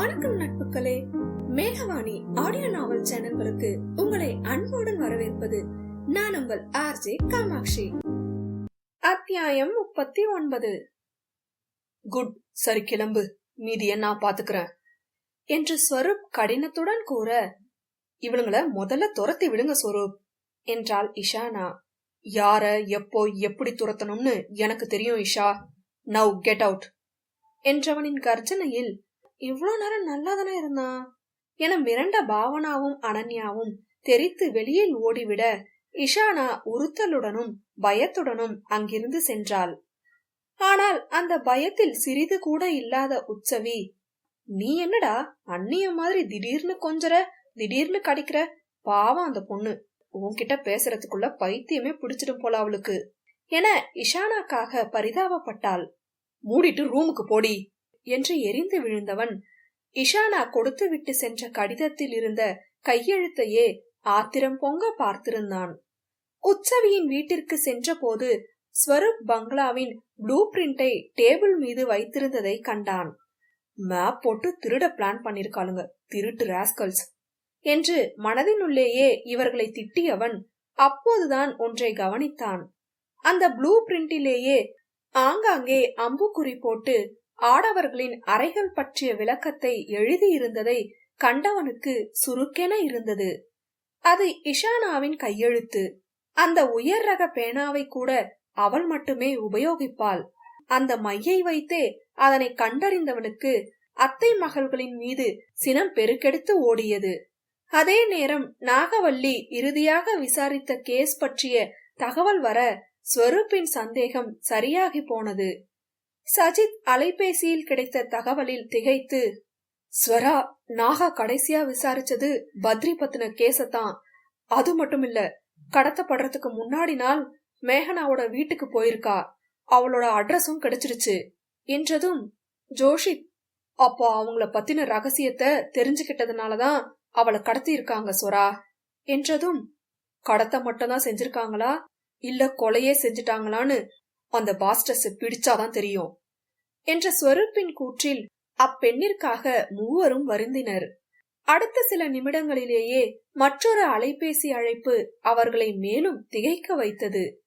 வணக்கம் நட்புகளே மேகவாணி ஆடியோ நாவல் சேனல்களுக்கு உங்களை அன்புடன் வரவேற்பது நான் உங்கள் ஆர்ஜே காமாட்சி. அத்தியாயம் முப்பத்தி ஒன்பது. குட் சரி கிளம்பு. மீதிய நான் பாத்துக்கிறேன். என்று ஸ்வரூப் கடினத்துடன் கூற இவளுங்கள முதல்ல துரத்தி விடுங்க ஸ்வரூப் என்றாள் இஷானா. யார எப்போ எப்படி துரத்தணும்னு எனக்கு தெரியும் இஷா. நவ் கெட் அவுட் என்றவனின் கர்ஜனையில் இவ்வளோ நேரம் நல்லாதானே இருந்தான் என மிரண்ட பாவனாவும் அனன்யாவும் தெரித்து வெளியில் ஓடிவிட இஷானா உறுத்தலுடனும் பயத்துடனும் அங்கிருந்து சென்றாள். ஆனால் அந்த பயத்தில் சிறிது கூட இல்லாத உற்சவி நீ என்னடா? அண்ணிய மாதிரி திடீர்னு கொஞ்சற திடீர்னு கடிக்கிற? பாவம் அந்த பொண்ணு. உன்கிட்ட பேசுறதுக்குள்ள பைத்தியமே பிடிச்சிடும் போல அவளுக்கு. என இஷானாக்காக பரிதாபப்பட்டாள். மூடிட்டு ரூமுக்கு போடி. என்று எரிந்து விழுந்தவன். இஷானா கொடுத்து விட்டு சென்ற கடிதத்தில் இருந்த கையெழுத்தையே ஆத்திரம் பொங்க பார்த்திருந்தான். உற்சவியின் வீட்டிற்கு சென்றபோது ஸ்வரூப் பங்களாவின் ப்ளூ பிரிண்டை டேபிள் மீது வைத்திருந்ததை கண்டான். மேப் போட்டு திருட பிளான் பண்ணிருக்காளுங்க. திருட்டு ராஸ்கல்ஸ் என்று மனதினுள்ளேயே இவர்களை திட்டியவன் அப்போதுதான் ஒன்றை கவனித்தான். அந்த ப்ளூ பிரிண்டிலேயே ஆங்காங்கே அம்புக்குறி போட்டு ஆடவர்களின் அறைகள் பற்றிய விளக்கத்தை எழுதியிருந்ததை கண்டவனுக்கு சுருக்கென இருந்தது. அது இஷானாவின் கையெழுத்து. அந்த உயர் ரக பேனாவை கூட அவள் மட்டுமே உபயோகிப்பாள். அந்த மையை வைத்தே அதனை கண்டறிந்தவனுக்கு அத்தை மகள்களின் மீது சினம் பெருக்கெடுத்து ஓடியது. அதே நேரம் நாகவல்லி இறுதியாக விசாரித்த கேஸ் பற்றிய தகவல் வர ஸ்வரூப்பின் சந்தேகம் சரியாகி போனது. சஜித் அலைபேசியில் கிடைத்த தகவலில் திகைத்து ஸ்வரா நாகா கடைசியா விசாரிச்சது பத்ரி பத்தின கேசத்தான். அது மட்டும் இல்ல கடத்தப்படுறதுக்கு முன்னாடி நாள் மேகனாவோட வீட்டுக்கு போயிருக்கா. அவளோட அட்ரஸும் கிடைச்சிருச்சு. என்றதும் ஜோஷித் அப்போ அவங்கள பத்தின ரகசியத்தை தெரிஞ்சுக்கிட்டதுனாலதான் அவளை கடத்தி இருக்காங்க சொரா என்றதும் கடத்த மட்டும்தான் செஞ்சிருக்காங்களா? இல்ல கொலையே செஞ்சிட்டாங்களான்னு அந்த பாஸ்டர்ஸ் பிடிச்சாதான் தெரியும். என்ற ஸ்வரூப்பின் கூற்றில் அப்பெண்ணிற்காக மூவரும் வருந்தினர். அடுத்த சில நிமிடங்களிலேயே மற்றொரு அலைபேசி அழைப்பு அவர்களை மேலும் திகைக்க வைத்தது.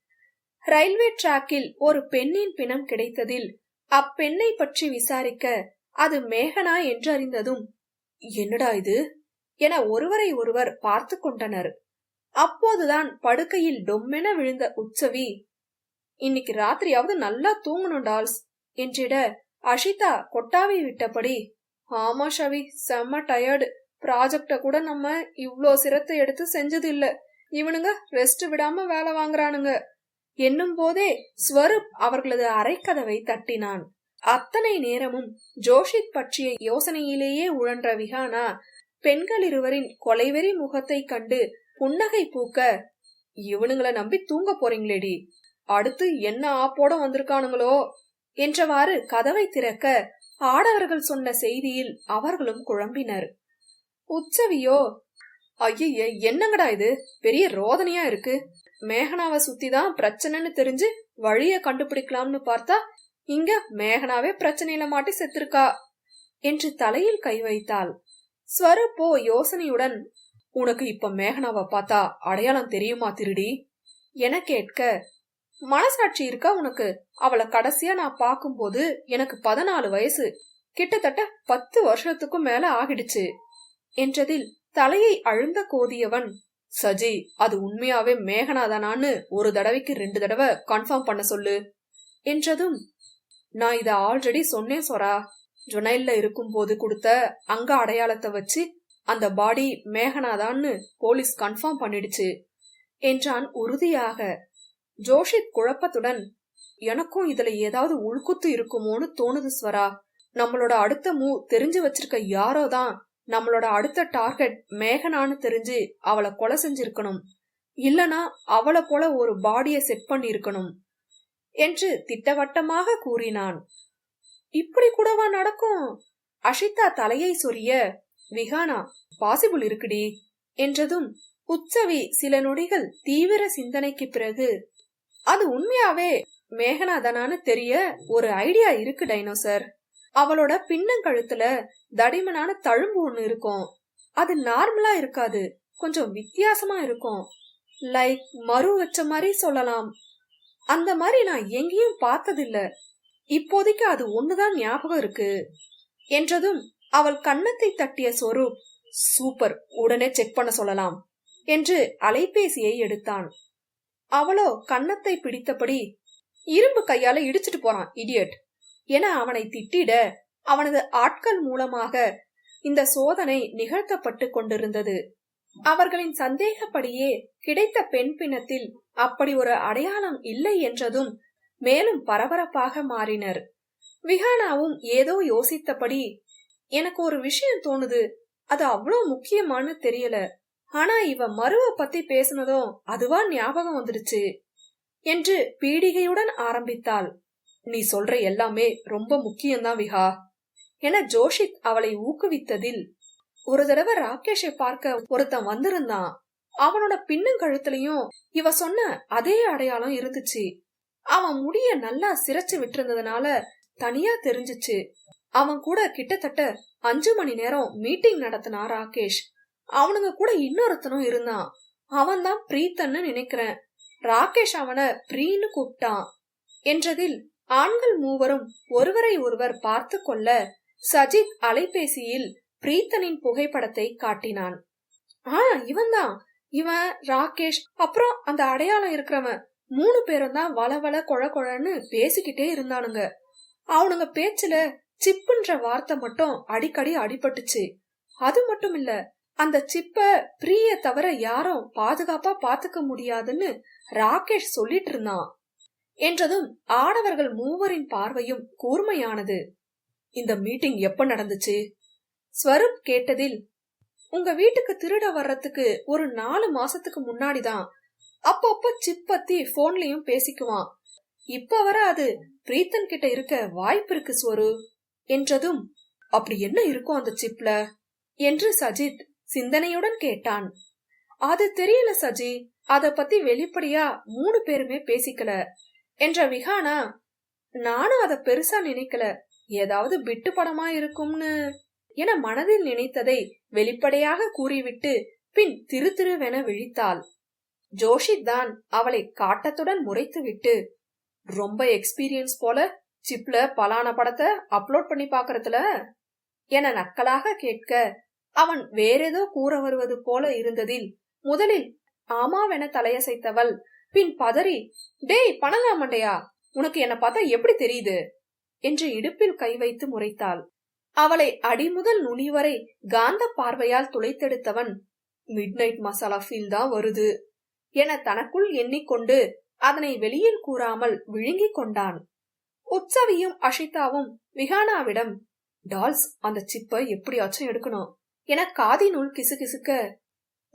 ரயில்வே டிராக்கில் ஒரு பெண்ணின் பிணம் கிடைத்ததில் அப்பெண்ணை பற்றி விசாரிக்க அது மேகனா என்று அறிந்ததும் என்னடா இது? என ஒருவரை ஒருவர் பார்த்து கொண்டனர். அப்போதுதான் படுக்கையில் டொம்மென விழுந்த உற்சவி இன்னைக்கு ராத்திரியாவது நல்லா தூங்கணும் டால்ஸ். என்றிட அஷிதா கொட்டாவி விட்டபடி ஆமா ஷவி செம்ம டயர்டு ப்ராஜெக்ட கூட நம்ம இவ்ளோ சிரத்தை எடுத்து செஞ்சது இல்ல இவனுங்க ரெஸ்ட் விடாம வேலை வாங்குறானுங்க. என்னும் போதே ஸ்வரூப் அவர்களது அரைக்கதவை தட்டினான். அத்தனை நேரமும் ஜோஷித் பற்றிய யோசனையிலேயே உழன்ற விகானா பெண்கள் இருவரின் கொலைவெறி முகத்தை கண்டு புன்னகை பூக்க இவனுங்களை நம்பி தூங்க போறீங்களேடி. அடுத்து என்ன ஆப்போட வந்திருக்கானுங்களோ? என்றவாறு கதவை திறக்க ஆடவர்கள் சொன்ன செய்தியில் அவர்களும் குழம்பினர். உற்சவியோ ஐய என்னங்கடா இது? பெரிய ரோதனையா இருக்கு. மேகனாவை சுத்திதான் பிரச்சனைன்னு தெரிஞ்சு வழிய கண்டுபிடிக்கலாம்னு பார்த்தா இங்க மேகனாவே பிரச்சனையில மாட்டி செத்துருக்கா? என்று தலையில் கை வைத்தாள். ஸ்வரூப்போ யோசனையுடன் உனக்கு இப்ப மேகனாவை பார்த்தா அடையாளம் தெரியுமா திருடி? என கேட்க மனசாட்சி இருக்கா உனக்கு? அவளை கடைசியா நான் பாக்கும்போது எனக்கு பதினாலு வயசு. கிட்டத்தட்ட பத்து வருஷத்துக்கும் மேல ஆகிடுச்சு. என்றதில் தலையை அழுந்த கோதியவன் சஜி அது உண்மையாவே மேகனாதானான்னு ஒரு தடவைக்கு ரெண்டு தடவை கன்ஃபார்ம் பண்ண சொல்லு என்றதும் நான் இத ஆல்ரெடி சொன்னேன் சொரா ஜொனைல்ல இருக்கும்போது கொடுத்த அங்க அடையாளத்தை வச்சு அந்த பாடி மேகனாதான்னு போலீஸ் கன்ஃபார்ம் பண்ணிடுச்சு என்றான் உறுதியாக ஜோஷித் குழப்பத்துடன் எனக்கும் இதுல ஏதாவது உள்குத்து இருக்குமோன்னு தோணுது ஸ்வரா. நம்மளோட அடுத்த மூ தெரிஞ்சு வச்சிருக்க யாரோ தான் நம்மளோட அடுத்த டார்கெட் மேகனான்னு தெரிஞ்சு அவளை கொலை செஞ்சிருக்கணும். இல்லனா அவளை போல ஒரு பாடிய செட் பண்ணி இருக்கணும் என்று திட்டவட்டமாக கூறினான். இப்படி கூடவா நடக்கும்? அஷிதா தலையை சொரிய விகானா பாசிபிள் இருக்குடி என்றதும் உற்சவி சில நொடிகள் தீவிர சிந்தனைக்கு பிறகு அது உண்மையாவே மேகனாதனானு தெரிய ஒரு ஐடியா இருக்கு டைனோசர். அவளோட பின்னங்கழுத்துல தடிமனான தழும்பு ஒண்ணு இருக்கும். அது நார்மலா இருக்காது கொஞ்சம் வித்தியாசமா இருக்கும். லைக் மறு வச்ச மாதிரி சொல்லலாம். அந்த மாதிரி நான் எங்கேயும் பார்த்ததில்ல. இப்போதைக்கு அது ஒண்ணுதான் ஞாபகம் இருக்கு. என்றதும் அவள் கன்னத்தை தட்டிய சொரூப் சூப்பர் உடனே செக் பண்ண சொல்லலாம் என்று அலைபேசியை எடுத்தான். அவளோ கன்னத்தை பிடித்தபடி இரும்பு கையால இடிச்சிட்டு போறான் இடியட் என அவனை திட்டிட அவனது ஆட்கள் மூலமாக இந்த சோதனை நிகழ்த்தப்பட்டு கொண்டிருந்தது. அவர்களின் சந்தேகப்படியே கிடைத்த பெண் பிணத்தில் அப்படி ஒரு அடையாளம் இல்லை என்றதும் மேலும் பரபரப்பாக மாறினர். விஹானாவும் ஏதோ யோசித்தபடி எனக்கு ஒரு விஷயம் தோணுது அது அவ்வளோ முக்கியமானு தெரியல. ஆனா இவ மருவ பத்தி பேசுனதும் அதுவா ஞாபகம் வந்துடுச்சு என்று பீடிகையுடன் ஆரம்பித்தாள். நீ சொல்ற எல்லாமே ரொம்ப முக்கியம்தான் விஹா என ஜோஷித் அவளை ஊக்குவித்ததில் ஒரு தடவை ராகேஷை பார்க்க ஒருத்தன் வந்திருந்தான். அவனோட பின்னங்கழுத்துலயும் இவ சொன்ன அதே அடையாளம் இருந்துச்சு. அவன் முடிய நல்லா சிரைச்சு விட்டிருந்ததுனால தனியா தெரிஞ்சுச்சு. அவன் கூட கிட்டத்தட்ட அஞ்சு மணி நேரம் மீட்டிங் நடத்தினா ராகேஷ். அவனுங்க கூட இன்னொருத்தனும் இருந்தான். அவன் தான் பிரீத்தன்னு நினைக்கிறேன். ராகேஷ் அவனை ப்ரீன்னு கூப்பிட்டான். என்றதில் ஆண்கள் மூவரும் ஒருவரை ஒருவர் பார்த்து கொள்ள சஜித் அலைபேசியில் பிரீத்தனின் புகைப்படத்தை காட்டினான். ஆ இவன்தான். இவன் ராகேஷ். அப்புறம் அந்த அடையாளம் இருக்கிறவன். மூணு பேரும் தான் வளவள கொழ கொழன்னு பேசிக்கிட்டே இருந்தானுங்க. அவனுங்க பேச்சுல சிப்புன்ற வார்த்தை மட்டும் அடிக்கடி அடிபட்டுச்சு. அது மட்டும் இல்ல அந்த சிப்ப பிரிய தவிர யாரும் பாதுகாப்பா பாத்துக்க முடியாதுன்னு ராகேஷ் சொல்லிட்டு இருந்தான். என்றதும் ஆடவர்கள் மூவரின் பார்வையும் கூர்மையானது. இந்த மீட்டிங் எப்ப நடந்துச்சு? ஸ்வரூப் கேட்டதில் உங்க வீட்டுக்கு திருட வர்றதுக்கு ஒரு நாலு மாசத்துக்கு முன்னாடிதான். அப்பப்போ சிப் பத்தி போன்லயும் பேசிக்குவான். இப்ப வர அது பிரீத்தன் கிட்ட இருக்க வாய்ப்பு இருக்கு ஸ்வரு என்றதும் அப்படி என்ன இருக்கும் அந்த சிப்ல? என்று சஜித் சிந்தனையுடன் கேட்டான். அது தெரியல சஜி. அத பத்தி வெளிப்படையா மூணு பேருமே பேசிக்கல. என்ற விஹானா நானும் அத பெருசா நினைக்கல. ஏதாவது பிட்டு படமா இருக்கும்னு. என மனதில் நினைத்ததை வெளிப்படையாக கூறிவிட்டு பின் திரு திருவென விழித்தாள். ஜோஷி தான் அவளை காட்டத்துடன் முறைத்துவிட்டு ரொம்ப எக்ஸ்பீரியன்ஸ் போல சிப்ல பலான படத்தை அப்லோட் பண்ணி பாக்குறதுல? என நக்கலாக கேட்க அவன் வேறேதோ கூற வருவது போல இருந்ததில் முதலில் ஆமாவென தலையசைத்தவள். பின் பதறி டேய் பணங்கா மண்டையா? உனக்கு என்ன பார்த்தா எப்படி தெரியுது? என்று இடுப்பில் கை வைத்து முறைத்தாள். அவளை அடிமுதல் நுனி வரை காந்த பார்வையால் துளைத்தெடுத்தவன் மிட் நைட் மசாலா ஃபீல் தான் வருது என தனக்குள் எண்ணிக்கொண்டு அதனை வெளியில் கூறாமல் விழுங்கிக் கொண்டான். உற்சவியும் அஷிதாவும் விஹானாவிடம் டால்ஸ் அந்த சிப்பை எப்படியாச்சும் எடுக்கணும். என காதினுள் கிசுகிசுக்க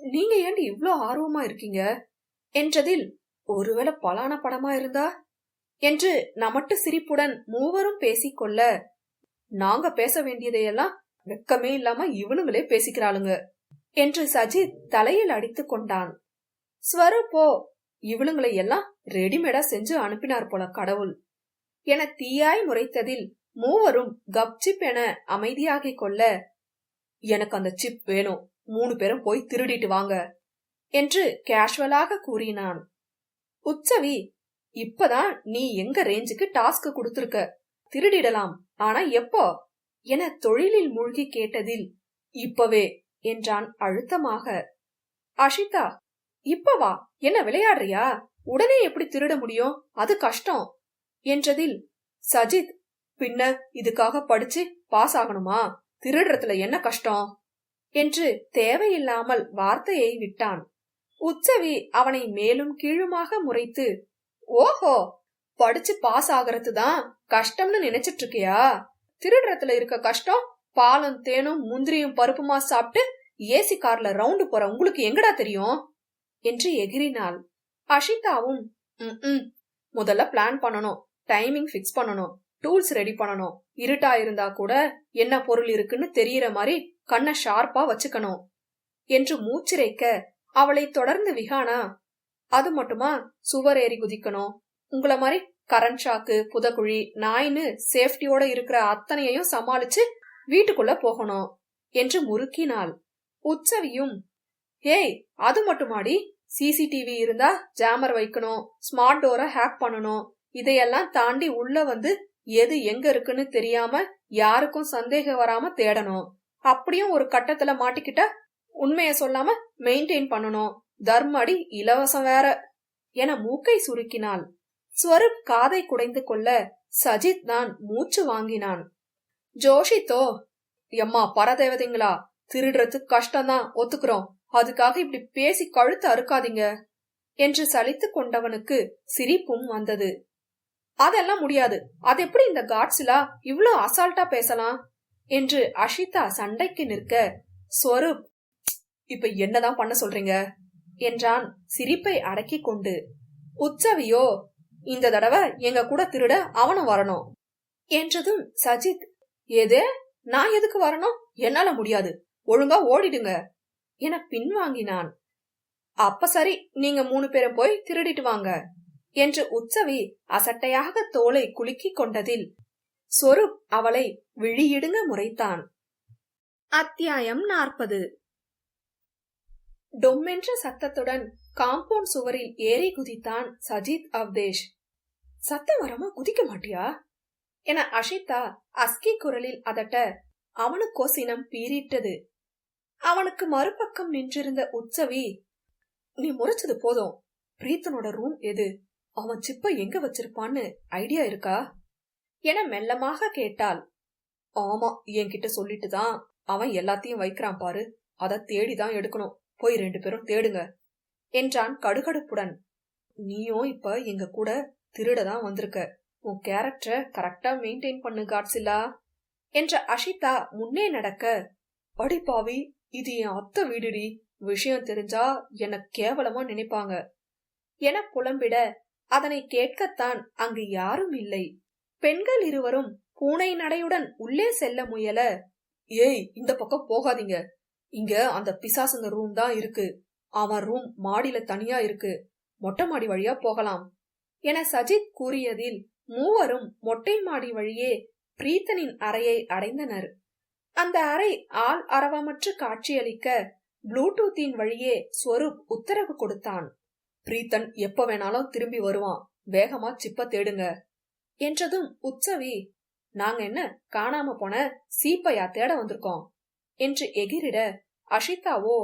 நீங்க ஏண்டி இவ்ளோ ஆர்வமா இருக்கீங்க? என்றதில் ஒருவேளை பலான படமா இருந்தா? என்று நமட்டு சிரிப்புடன் மூவரும் பேசிக்கொள்ள நாங்க பேச வேண்டியதையெல்லாம் வெக்கமே இல்லாம இவனுங்களே பேசிக்கிறாளுங்க என்று சஜித் தலையில் அடித்து கொண்டான். ஸ்வரூப்போ இவளுங்களை எல்லாம் ரெடிமேடா செஞ்சு அனுப்பினார் போல கடவுள் என தீயாய் முறைத்ததில் மூவரும் கப்சிப் என அமைதியாகிக் கொள்ள எனக்கு அந்த சிப் வேணும். மூணு பேரும் போய் திருடிட்டு வாங்க என்று கேஷுவலாக கூறினான். உச்சவி இப்பதான் நீ எங்க ரேஞ்சுக்கு டாஸ்க் கொடுத்திருக்க? திருடிடலாம். ஆனா எப்போ? என தொழிலில் மூழ்கி கேட்டதில் இப்பவே என்றான் அழுத்தமாக. அஷிதா இப்பவா என்ன விளையாடுறியா? உடனே எப்படி திருட முடியும்? அது கஷ்டம் என்றதில் சஜித் பின்ன இதுக்காக படிச்சு பாஸ் ஆகணுமா? திருடுறதுல என்ன கஷ்டம்? என்று தேவையில்லாமல் வார்த்தையை விட்டான். உச்சவி அவனை மேலும் கீழுமாக முறைத்து ஓஹோ படிச்சு பாஸ் ஆகிறது தான் கஷ்டம்னு நினைச்சிட்டு இருக்கியா? திருடுறதுல இருக்க கஷ்டம் பாலும் தேனும் முந்திரியும் பருப்புமா சாப்பிட்டு ஏசி கார்ல ரவுண்டு போற உங்களுக்கு எங்கடா தெரியும்? என்று எகிரினாள் அஷிதாவும் ம் முதல்ல பிளான் பண்ணணும் டைமிங் ஃபிக்ஸ் பண்ணணும். டூல்ஸ் ரெடி பண்ணணும். இருட்டா இருந்தா கூட என்ன பொருள் இருக்குன்னு தெரியற மாதிரி கண்ணை ஷார்ப்பா வச்சுக்கணும். என்று மூச்சிரைக்க அவளை தொடர்ந்து விகானா அது மட்டுமா? சுவர் ஏறி குதிக்கணும். உங்கள மாதிரி கரண்ட் ஷாக்கு புதக்குழி நாயின்னு சேஃப்டியோட இருக்கிற அத்தனையையும் சமாளிச்சு வீட்டுக்குள்ள போகணும் என்று முறுக்கினாள். உற்சவியும் ஏய் அது மட்டுமாடி? சிசிடிவி இருந்தா ஜாமர் வைக்கணும் ஸ்மார்ட் டோரை ஹேக் பண்ணணும் இதையெல்லாம் தாண்டி உள்ள வந்து எது எங்க இருக்குன்னு தெரியாம யாருக்கும் சந்தேகம் வராம தேடணும். அப்படியும் ஒரு கட்டத்துல மாட்டிக்கிட்ட உண்மைய சொல்லாம மெயின்டைன் பண்ணணும். தர்மடி இலவசம் வேற. என மூக்கை சுருக்கினாள். ஸ்வரூப் காதை குடைந்து கொள்ள சஜித் தான் மூச்சு வாங்கினான். ஜோஷித்தோ எம்மா பரதேவதைங்களா திருடுறது கஷ்டம்தான் ஒத்துக்கிறோம். அதுக்காக இப்படி பேசி கழுத்து அறுக்காதீங்க. என்று சலித்து கொண்டவனுக்கு சிரிப்பும் வந்தது. அதெல்லாம் முடியாது. அது எப்படி இந்த காட்ஸ்லா இவ்ளோ அசால்ட்டா பேசலாம்? என்று அஷிதா சண்டைக்கு நிற்க ஸ்வரூப் இப்ப என்னதான் பண்ண சொல்றீங்க? என்றான் சிரிப்பை அடக்கிக் கொண்டு. உற்சவியோ இந்த தடவை எங்க கூட திருட அவனும் வரணும். என்றதும் சஜித் எது? நான் எதுக்கு வரணும்? என்னால முடியாது. ஒழுங்கா ஓடிடுங்க. என பின்வாங்கினான். அப்ப சரி நீங்க மூணு பேரும் போய் திருடிட்டு வாங்க. என்று உற்சவி அசட்டையாக தோலை குலுக்கிக் கொண்டதில் சொருப் அவளை விழியிடுங்க முறைத்தான். அத்தியாயம் நாற்பது. டொம்மென்ற சத்தத்துடன் காம்பவுண்ட் சுவரில் ஏறி குதித்தான் சஜித் அவ்தேஷ். சத்தம் வரமா குதிக்க மாட்டியா? என அஷிதா அஸ்கி குரலில் அதட்ட அவனுக்கோ சினம் பீறிட்டது. அவனுக்கு மறுபக்கம் நின்றிருந்த உற்சவி நீ முறைச்சது போதும். பிரீத்தனோட ரூம் எது? அவன் சிப்ப எங்க வச்சிருப்பான்னு ஐடியா இருக்கா? என மெல்லமாக கேட்டாள். ஆமா என்கிட்ட சொல்லிட்டு தான் அவன் எல்லாத்தையும் வைக்கிறான் பாரு. அத தேடிதான் எடுக்கணும். போய் ரெண்டு பேரும் தேடுங்க என்றான் கடுகடுப்புடன். நீயும் இப்ப எங்க கூட திருடதான் வந்திருக்க. உன் கேரக்டரை கரெக்டா மெயின்டைன் பண்ணு காட்ஸில்லா என்ற அஷிதா முன்னே நடக்க அடிப்பாவி இது என் அத்தை வீடுடி. விஷயம் தெரிஞ்சா என்ன கேவலமா நினைப்பாங்க என புலம்பிட அதனை கேட்கத்தான் அங்கு யாரும் இல்லை. பெண்கள் இருவரும் பூனை நடையுடன் உள்ளே செல்ல முயல ஏய் இந்த பக்கம் போகாதீங்க. இங்க அந்த பிசாசுங்க ரூம் தான் இருக்கு. அவன் ரூம் மாடியில தனியா இருக்கு. மொட்டை மாடி வழியா போகலாம். என சஜித் கூறியதில் மூவரும் மொட்டை மாடி வழியே பிரீத்தனின் அறையை அடைந்தனர். அந்த அறை ஆள் அரவமற்று காட்சியளிக்க ப்ளூடூத்தின் வழியே ஸ்வரூப் உத்தரவு கொடுத்தான். பிரீத்தன் எப்ப வேணாலும் திரும்பி வருவான். வேகமா சிப்ப தேடுங்க. என்றதும் உற்சவி நாங்க என்ன காணாம போன சீப்பையா தேட வந்திருக்கோம்? என்று எகிரிட அஷிதாவோ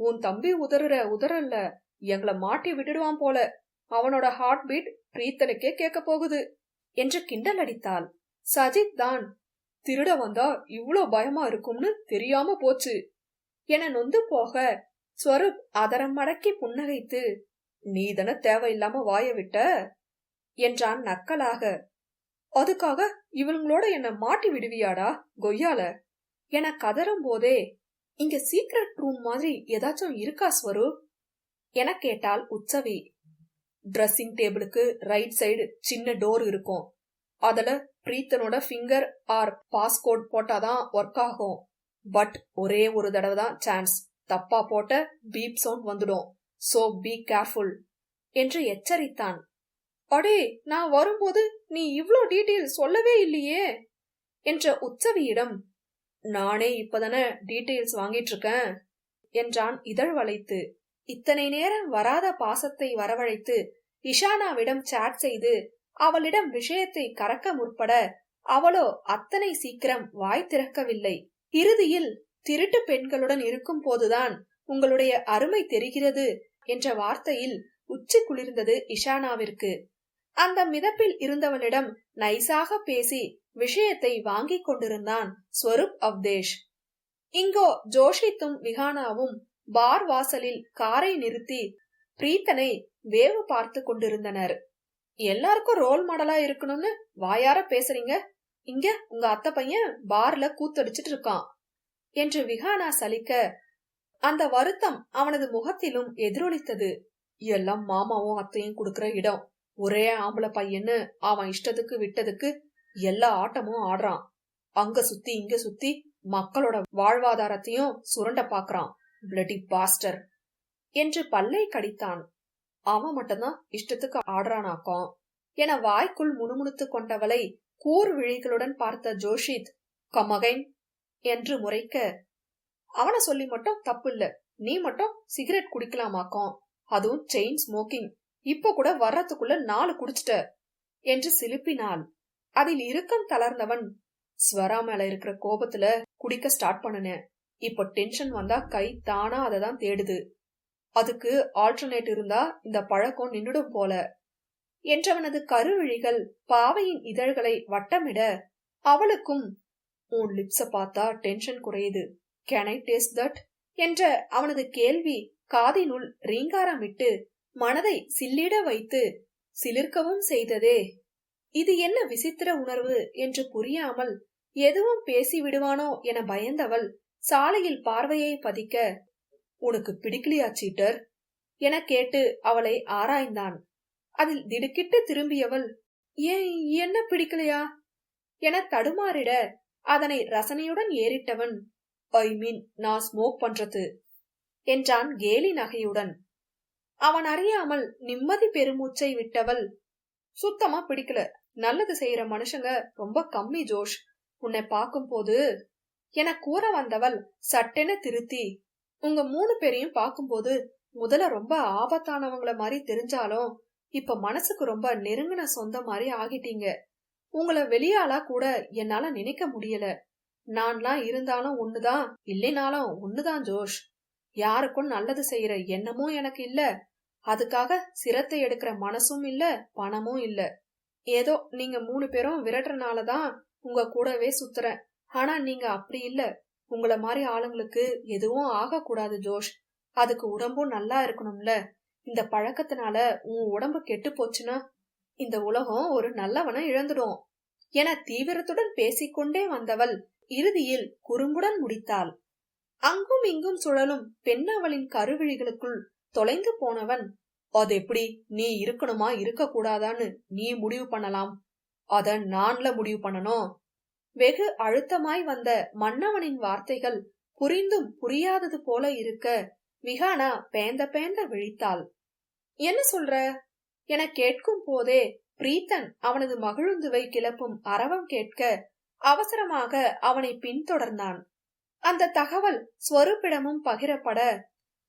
உன் தம்பி உதறுற உதறல்ல. எங்களை மாட்டி விட்டுடுவான் போல. அவனோட ஹார்ட் பீட் பிரீத்தனுக்கே கேட்க போகுது. என்று கிண்டல் அடித்தாள். சஜித் தான் திருட வந்தா இவ்ளோ பயமா இருக்கும்னு தெரியாம போச்சு. என நொந்து போக ஸ்வரூப் அதரம் மடக்கி புன்னகைத்து நீதன தேவையில்லாம வாய விட்ட என்றான் நக்கலாக. அதுக்காக இவங்களோட என்ன மாட்டி விடுவியாடா கொய்யால? என கதறும் போதே இங்க சீக்ரெட் ரூம் மாதிரி ஏதாச்சும் இருக்கா ஸ்வரு? என கேட்டால் உற்சவி. ட்ரெஸ்ஸிங் டேபிளுக்கு ரைட் சைடு சின்ன டோர் இருக்கும். அதுல பிரீத்தனோட ஃபிங்கர் ஆர் பாஸ்கோட் போட்டாதான் ஒர்க் ஆகும். பட் ஒரே ஒரு தடவை தான் சான்ஸ் தப்பா போட்ட பீப் சவுண்ட் வந்துடும். சோ பி கேர்ஃபுல் என்று எச்சரித்தான். அடே நான் வரும்போது நீ இவ்ளோ டீட்டெயில் சொல்லவே இல்லையே என்ற உற்சவியிடம் நானே இப்பதானே டீட்டெயில்ஸ் வாங்கிட்டு இருக்கேன் என்றான் இதழ் வளைத்து இத்தனை நேரம் வராத பாசத்தை வரவழைத்து இஷானாவிடம் சாட் செய்து அவளிடம் விஷயத்தை கறக்க முற்பட அவளோ அத்தனை சீக்கிரம் வாய் திறக்கவில்லை. இறுதியில் திருட்டு பெண்களுடன் இருக்கும் போதுதான் உங்களுடைய அருமை தெரிகிறது என்ற வார்த்தையில் உச்சி குளிர்ந்தது இஷானாவிற்கு. அந்த மிதப்பில் இருந்தவனிடம் நைசாக பேசி விஷயத்தை வாங்கிக் கொண்டிருந்தான் ஸ்வரூப் அவ்தேஷ். இங்கோ ஜோஷித்தும் விஹானாவும் பார் வாசலில் காரை நிறுத்தி பிரீத்தனை வேவு பார்த்து கொண்டிருந்தனர். எல்லாருக்கும் ரோல் மாடலா இருக்கணும்னு வாயார பேசுறீங்க? இங்க உங்க அத்தை பையன் பார்ல கூத்தடிச்சிட்டு இருக்கான். என்று விஹானா சலிக்க அந்த வருத்தம் அவனது முகத்திலும் எதிரொலித்தது. எல்லாம் மாமாவும் அத்தையும் கொடுக்கிற இடம். ஒரே ஆம்பளை பையன்னு அவன் இஷ்டத்துக்கு விட்டதுக்கு எல்லா ஆட்டமும் ஆடுறான். அங்க சுத்தி இங்க சுத்தி மக்களோட வாழ்வாதாரத்தையும் சுரண்ட பாக்குறான். பிளடி பாஸ்டர் என்று பல்லை கடித்தான். அவன் மட்டும்தான் இஷ்டத்துக்கு ஆடுறானாக்கும் என வாய்க்குள் முணுமுணுத்துக் கொண்டவளை கூர் விழிகளுடன் பார்த்த ஜோஷித் கமகைன் என்று முறைக்க அவனை சொல்லி மட்டும் தப்பு இல்ல நீ மட்டும் சிகரெட் குடிக்கலாமாக்கும். அதுவும் செயின் ஸ்மோக்கிங் இப்ப கூட வர்றதுக்குள்ள நாலு குடிச்சிட்ட. என்று சிலுப்பினாள். அதில் இறுக்கம் தளர்ந்தவன் ஸ்வரா மேல இருக்கிற கோபத்துல குடிக்க ஸ்டார்ட் பண்ணுனேன் இப்ப டென்ஷன் வந்தா கை தானா அதை தான் தேடுது. அதுக்கு ஆல்டர்னேட் இருந்தா இந்த பழக்கம் நின்னுடும் போல. என்றவனது கருவிழிகள் பாவையின் இதழ்களை வட்டமிட அவளுக்கும் உன் லிப்ஸ பார்த்தா டென்ஷன் குறையுது. கேன் ஐ டேஸ்ட் தட் என்ற அவனது கேள்வி காதினுள் ரீங்காரமிட்டு மனதை சில்லிட வைத்து சிலிர்க்கவும் செய்ததே. இது என்ன விசித்திர உணர்வு? என்று புரியாமல் எதுவும் பேசி விடுவானோ என பயந்தவள் சாலையில் பார்வையை பதிக்க உனக்கு பிடிக்கலையா சீட்டர்? என கேட்டு அவளை ஆராய்ந்தான். அதில் திடுக்கிட்டு திரும்பியவள் ஏன் என்ன பிடிக்கலையா? என தடுமாறிட அதனை ரசனையுடன் ஏறிட்டவன் ஐ மீன் நான் ஸ்மோக் பண்றது என்றான் கேலி நகையுடன். அவன் அறியாமல் நிம்மதி பெருமூச்சை விட்டவள் சுத்தமா பிடிக்கல. நல்லது செய்யற மனுஷங்க ரொம்ப கம்மி ஜோஷ். உன்னை பார்க்கும் போது என கூற வந்தவள் சட்டென திருத்தி உங்க மூணு பேரையும் பார்க்கும்போது முதல்ல ரொம்ப ஆபத்தானவங்கள மாதிரி தெரிஞ்சாலும் இப்ப மனசுக்கு ரொம்ப நெருங்கின சொந்த மாதிரி ஆகிட்டீங்க. உங்களை வெளியாளா கூட என்னால நினைக்க முடியல. நான்லாம் இருந்தாலும் ஒண்ணுதான். இல்லைனாலும் ஒண்ணுதான் ஜோஷ். யாருக்கும் நல்லது செய்யற எண்ணமும் எனக்கு இல்ல. அதுக்காக சிரத்தை எடுக்கிற மனசும் இல்ல பணமும் இல்ல. ஏதோ நீங்க மூணு பேரும் விரட்டுறனாலதான் உங்க கூடவே சுத்துறேன். ஆனா நீங்க அப்படி இல்ல. உங்கள மாதிரி ஆளுங்களுக்கு எதுவும் ஆகக்கூடாது ஜோஷ். அதுக்கு உடம்பும் நல்லா இருக்கணும்ல. இந்த பழக்கத்தினால உன் உடம்பு கெட்டு போச்சுன்னா இந்த உலகம் ஒரு நல்லவனை இழந்துடும். என தீவிரத்துடன் பேசிக்கொண்டே வந்தவள் இறுதியில் குறும்புடன் முடித்தாள். அங்கும் இங்கும் சுழலும் பெண்ணவளின் கருவிழிகளுக்குள் தொலைந்து போனவன் அது எப்படி? நீ இருக்கணுமா? இருக்க கூடாதான்னு நீ முடிவு பண்ணலாம். அத நான்ல முடிவு பண்ணணும். வெகு அழுத்தமாய் வந்த மன்னவனின் வார்த்தைகள் புரிந்தும் புரியாதது போல இருக்க விகானா பேந்த பேந்த விழித்தாள். என்ன சொல்ற? என கேட்கும் போதே பிரீத்தன் அவனது மகிழுந்துவை கிளப்பும் அரவம் கேட்க அவசரமாக அவனை பின்தொடர்ந்தான். அந்த தகவல் ஸ்வரூப்பிடமும் பகிரப்பட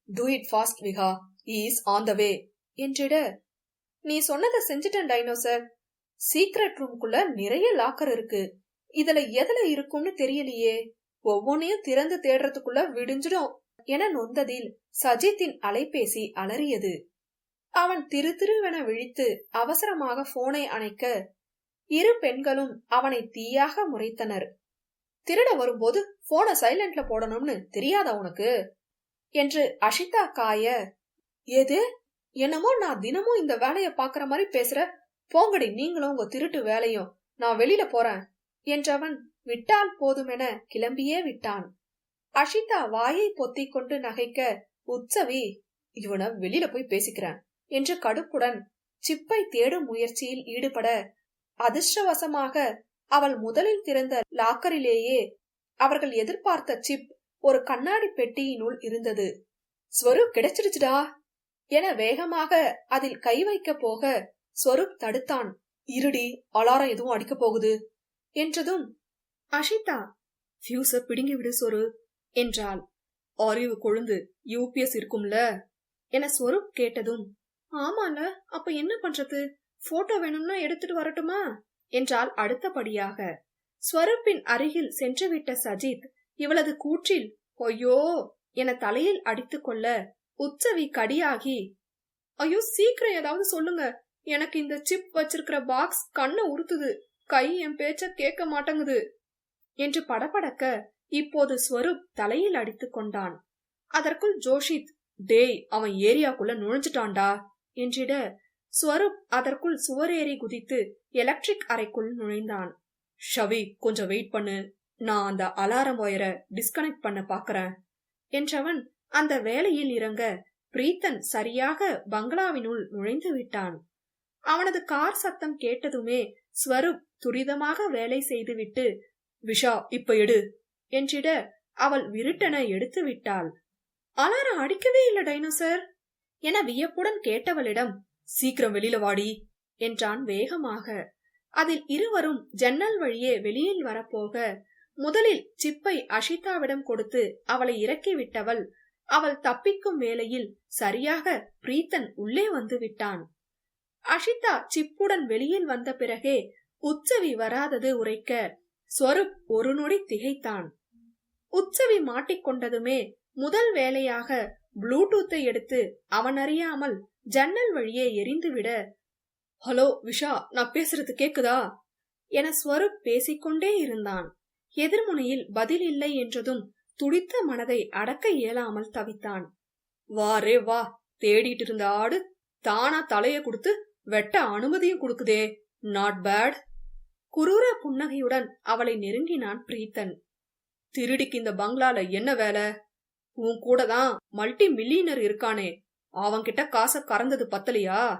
do it fast Vika is on the way என்றிட நீ சொன்னதை செஞ்சுட்டேன் டைனோசர் சீக்ரெட் ரூம்குள்ள நிறைய லாக்கர் இருக்கு. இதுல எதுல இருக்கும்னு தெரியலையே. ஒவ்வொன்னையும் திறந்து தேடுறதுக்குள்ள விடிஞ்சிடும் என நொந்ததில் சஜித்தின் அலைபேசி அலறியது. அவன் திரு திருவென விழித்து அவசரமாக போனை அணைக்க இரு பெண்களும் அவனை தீயாக முறைத்தனர். திருட வரும்போது போனை சைலண்ட்ல போடணும்னு தெரியாதா உனக்கு? என்று அஷிதா காய எது? என்னமோ நான் தினமும் இந்த வேலைய பாக்குற மாதிரி பேசுற. போங்கடி நீங்களும் உங்க திருட்டு வேலையும். நான் வெளியில போறேன் என்றவன் விட்டால் போதுமென கிளம்பியே விட்டான். அஷிதா வாயை பொத்திக் கொண்டு நகைக்க உற்சவி இவனை வெளியில போய் பேசிக்கிறேன் என்று கடுப்புடன் சிப்பை தேடும் முயற்சியில் ஈடுபட அதிர்ஷ்டவசமாக அவள் முதலில் திறந்த லாக்கரிலேயே அவர்கள் எதிர்பார்த்த சிப் ஒரு கண்ணாடி பெட்டியினுள் இருந்தது. ஸ்வரூப் கிடைச்சிருச்சுடா என வேகமாக அதில் கை வைக்க போக ஸ்வரூப் தடுத்தான். இருடி அலாரம் எதுவும் அடிக்க போகுது என்றதும் அஷிதா ஃபியூஸ பிடுங்கி விடு சொரு என்றாள். அறிவு கொழுந்து யூபிஎஸ் இருக்கும்ல என ஸ்வரூப் கேட்டதும் ஆமால அப்ப என்ன பண்றது? போட்டோ வேணும்னா எடுத்துட்டு வரட்டுமா? என்றால் அடுத்தபடியாக. ஸ்வரூப்பின் அருகில் சென்றுவிட்ட சஜித் இவளது கூற்றில் ஐயோ! என தலையில் அடித்துக்கொள்ள உற்சவி கடியாகி ஐயோ சீக்கிரம் ஏதாவது சொல்லுங்க. எனக்கு இந்த சிப் வச்சிருக்கிற பாக்ஸ் கண்ணை உறுத்துது. கை என் பேச்ச கேட்க மாட்டேங்குது. என்று படபடக்க இப்போது ஸ்வரூப் தலையில் அடித்துக் கொண்டான். அதற்குள் ஜோஷித் டேய் அவன் ஏரியாக்குள்ள நுழைஞ்சிட்டான்டா. என்றிட ஸ்வரூப் அதற்குள் சுவரேறி குதித்து எலக்ட்ரிக் அறைக்குள் நுழைந்தான். ஷவி கொஞ்சம் வெயிட் பண்ணு. நான் அந்த அலாரம் ஒயரை டிஸ்கனெக்ட் பண்ண பாக்குறேன். என்றவன் அந்த வேலையில் இறங்க பிரீத்தன் சரியாக பங்களாவினுள் நுழைந்து விட்டான். அவனது கார் சத்தம் கேட்டதுமே ஸ்வரூப் துரிதமாக வேலை செய்துவிட்டு விஷா இப்ப எடு. என்றிட அவள் விருட்டன எடுத்து விட்டாள். அலாரம் அடிக்கவே இல்லை டைனோசர் என வியப்புடன் கேட்டவளிடம் சீக்கிரம் வெளியில வாடி என்றான் வேகமாக. அதில் இருவரும் ஜன்னல் வழியே வெளியில் வரப்போக முதலில் சிப்பை அஷிதாவிடம் கொடுத்து அவளை இறக்கிவிட்டவள் அவள் தப்பிக்கும் வேளையில் சரியாக பிரீத்தன் உள்ளே வந்து விட்டான். அஷிதா சிப்புடன் வெளியில் வந்த பிறகே உச்சவி வராதது உரைக்க ஸ்வரூப் ஒரு நொடி திகைத்தான். உச்சவி மாட்டிக்கொண்டதுமே முதல் வேலையாக ப்ளூடூத்தை எடுத்து அவன் அறியாமல் ஜன்னல் வழியே எரிந்துவிட ஹலோ விஷா நான் பேசுறது கேக்குதா? என ஸ்வரூப் பேசிக்கொண்டே இருந்தான். எதிர்முனையில் பதில் இல்லை என்றதும் துடித்த மனதை அடக்க இயலாமல் தவித்தான். வா ரே வா தேடிட்டு இருந்த ஆடு தானா தலைய கொடுத்து வெட்ட அனுமதியும் கொடுக்குதே நாட் பேட் குரூர புன்னகையுடன் அவளை நெருங்கினான் பிரீத்தன். திருடிக்கு இந்த பங்களால என்ன வேலை? உன் கூட தான் மல்டி மில்லியனர் இருக்கானே அவன்கிட்ட காச கறந்தது பத்தலையா?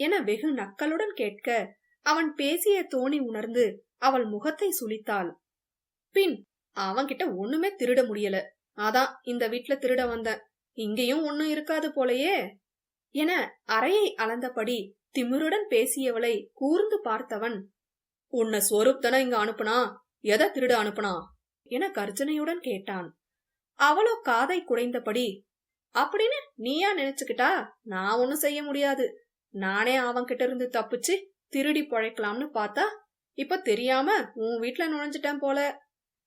என வெகு நக்கலுடன் கேட்க அவன் பேசிய தோணி உணர்ந்து அவள் முகத்தை சுளித்தாள். பின் அவன்கிட்ட ஒண்ணுமே திருட முடியல. அதான் இந்த வீட்ல திருட வந்தேன் இங்கேயும் ஒண்ணும் இருக்காது போலயே. என அறையை அளந்தபடி திமிருடன் பேசியவளை கூர்ந்து பார்த்தவன் உன்னை ஸ்வரூப் தானே இங்க அனுப்புனா? எதை திருட அனுப்புனா? என கர்ஜனையுடன் கேட்டான். அவளோ காதை குடைந்தபடி அப்படின்னு நீயா நினைச்சுக்கிட்டா நான் ஒண்ணும் செய்ய முடியாது. நானே அவன்கிட்ட இருந்து தப்பிச்சு திருடி பொழைக்கலாம்னு பார்த்தா இப்ப தெரியாம உன் வீட்ல நுழைஞ்சிட்டேன் போல.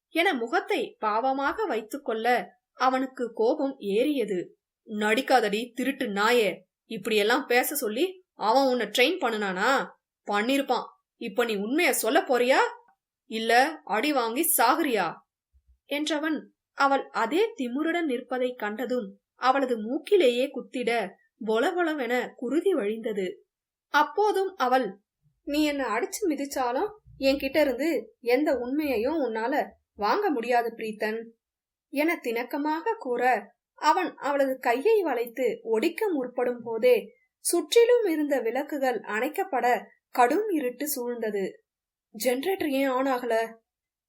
என முகத்தை பாவமாக வைத்துக்கொள்ள அவனுக்கு கோபம் ஏறியது. நடிக்காதடி திருட்டு நாயே. இப்படியெல்லாம் பேச சொல்லி அவன் உன்னை ட்ரெயின் பண்ணுனானா? பண்ணிருப்பான். இப்ப நீ உண்மைய சொல்ல போறியா? இல்ல அடி வாங்கி சாகுறியா? என்றவன் அவள் அதே திமுருடன் நிற்பதை கண்டதும் அவளது மூக்கிலேயே குத்திட பொலபொலவென குருதி வழிந்தது. அப்போதும் அவள் நீ என்ன அடிச்சு மிதிச்சாலும் என்கிட்ட இருந்து எந்த உண்மையையும் உன்னால வாங்க முடியாது பிரீத்தன் என திணக்கமாக கூற அவன் அவளது கையை வளைத்து ஒடிக்க முற்படும் போதே சுற்றிலும் இருந்த விளக்குகள் அணைக்கப்பட கடும் இருட்டு சூழ்ந்தது. ஜெனரேட்டர் ஏன் ஆன் ஆகல?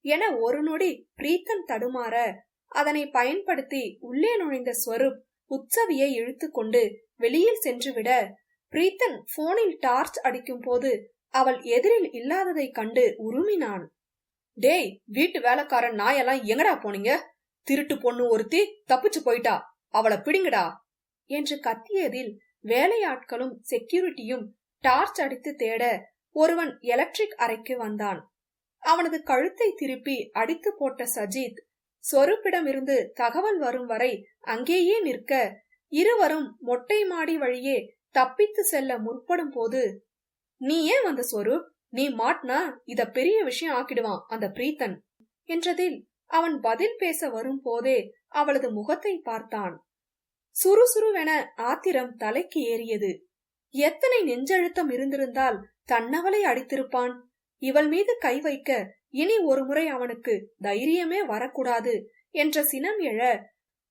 என ஒரு நொடி பிரீத்தன் தடுமாற அதனை பயன்படுத்தி உள்ளே நுழைந்த ஸ்வரூப் உற்சவியை இழுத்துக்கொண்டு வெளியில் சென்றுவிட பிரீத்தன் போனில் டார்ச் அடிக்கும் போது அவள் எதிரில் இல்லாததைக் கண்டு உருமினான். டேய் வீட்டு வேலைக்காரன் நாயெல்லாம் எங்கடா போனீங்க? திருட்டு பொண்ணு ஒருத்தி தப்பிச்சு போயிட்டா. அவளை பிடிங்கடா. என்று கத்தியதில் வேலையாட்களும் செக்யூரிட்டியும் டார்ச் அடித்து தேட ஒருவன் எலக்ட்ரிக் அறைக்கு வந்தான். அவனது கழுத்தை திருப்பி அடித்து போட்ட சஜித் சொருப்பிடமிருந்து தகவல் வரும் வரை அங்கேயே நிற்க இருவரும் மொட்டை மாடி வழியே தப்பித்து செல்ல முற்படும் போது நீ ஏன் வந்த சொரூப்? நீ மாட்னா இத பெரிய விஷயம் ஆக்கிடுவான் அந்த பிரீத்தன் என்றதில் அவன் பதில் பேச வரும் போதே அவளது முகத்தை பார்த்தான். சுறுசுறுவென ஆத்திரம் தலைக்கு ஏறியது. எத்தனை நெஞ்சழுத்தம் இருந்திருந்தால் தன்னவளை அடித்திருப்பான்? இவள் மீது கை வைக்க இனி ஒருமுறை அவனுக்கு தைரியமே வரக்கூடாது என்ற சினம் எழ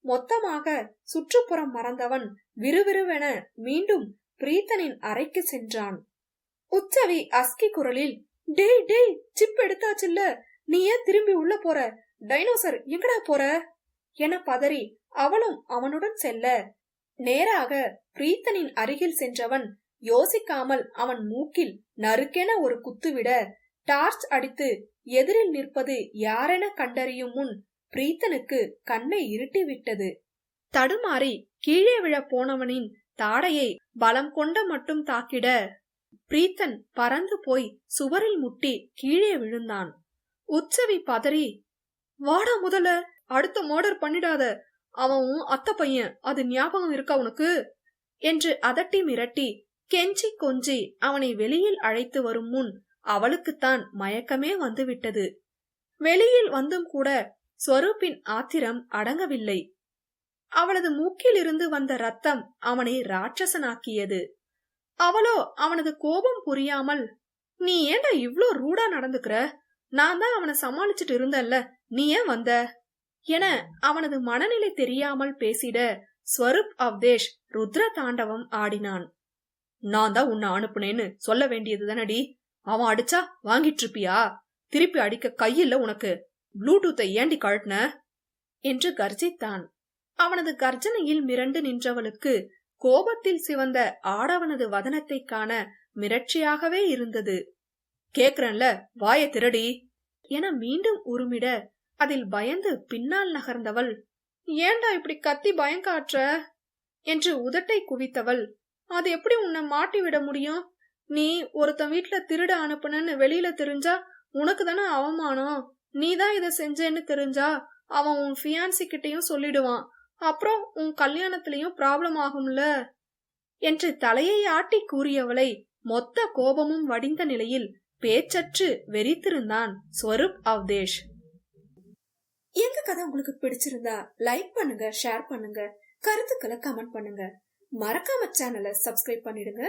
மொத்தமாக சுற்றுப்புறம் மறந்தவன் விறுவிறுவென மீண்டும் பிரீத்தனின் அறைக்கு சென்றான். உச்சவி அஸ்கி குரலில் டேய் டேய் சிப் எடுத்தாச்சுல்ல? நீ ஏன் திரும்பி உள்ள போற? டைனோசர் எங்கடா போற? என பதறி அவளும் அவனுடன் செல்ல. நேராக பிரீத்தனின் அருகில் சென்றவன் யோசிக்காமல் அவன் மூக்கில் நறுக்கென ஒரு குத்துவிட டார்ச் அடித்து எதிரில் நிற்பது யாரென கண்டறியும் முன் பிரீத்தனுக்கு கண்ணை இருட்டிவிட்டது. தடுமாறி கீழே விழப் போனவனின் தாடையை பலம் கொண்ட மட்டும் தாக்கிட பிரீத்தன் பறந்து போய் சுவரில் முட்டி கீழே விழுந்தான். உற்சவி பதறி வாடா முதல்ல அடுத்த மர்டர் பண்ணிடாத. அவன் அத்த பையன் அது ஞாபகம் இருக்கா உனக்கு? என்று அதட்டி மிரட்டி கெஞ்சி கொஞ்சி அவனை வெளியில் அழைத்து வரும் முன் அவளுக்குத்தான் மயக்கமே வந்துவிட்டது. வெளியில் வந்தும் கூட ஸ்வரூப்பின் ஆத்திரம் அடங்கவில்லை. அவளது மூக்கிலிருந்து வந்த ரத்தம் அவனை ராட்சசனாக்கியது. அவளோ அவனது கோபம் புரியாமல் நீ ஏண்டா இவ்ளோ ரூடா நடந்துக்கிற? நான் தான் அவனை சமாளிச்சுட்டு இருந்தல்ல நீ ஏன் வந்த என அவனது மனநிலை தெரியாமல் பேசிட ஸ்வரூப் அவதேஷ் ருத்ர தாண்டவம் ஆடினான். நான் தான் உன்னை அனுப்புனேன்னு சொல்ல வேண்டியது தானடி அவன் அடிச்சா வாங்கிட்டு இருப்பியா திருப்பி அடிக்க கையில்ல உனக்கு. ப்ளூடூத்தை ஏண்டி கழட்டின? என்று கர்ஜித்தான். அவனது கர்ஜனையில் மிரண்டு நின்றவளுக்கு கோபத்தில் சிவந்த ஆடவனது வதனத்தை காண மிரட்சியாகவே இருந்தது. கேக்குறன்ல வாய திரடி. என மீண்டும் உருமிட அதில் பயந்து பின்னால் நகர்ந்தவள் ஏன்டா இப்படி கத்தி பயங்காற்ற? என்று உதட்டை குவித்தவள் அது எப்படி உன்னை மாட்டி விட முடியும்? நீ ஒருத்தன் வீட்டுல திருட அனுப்புனன்னு வெளியில தெரிஞ்சா உனக்கு தானே அவமானம்? நீ தான் இதை செஞ்சேன்னு தெரிஞ்சா அவன் உன் ஃபியான்சி கிட்டையும் சொல்லிடுவான். அப்புறம் உன் கல்யாணத்திலையும் ப்ராப்ளம் ஆகும்ல? என்று தலையை ஆட்டி கூறியவளை மொத்த கோபமும் வடிந்த நிலையில் பேச்சற்று வெறித்திருந்தான் ஸ்வரூப் அவதேஷ். எங்க கதை உங்களுக்கு பிடிச்சிருந்தா லைக் பண்ணுங்க ஷேர் பண்ணுங்க கருத்துக்களை கமெண்ட் பண்ணுங்க. மறக்காம சேனலை சப்ஸ்கிரைப் பண்ணிடுங்க.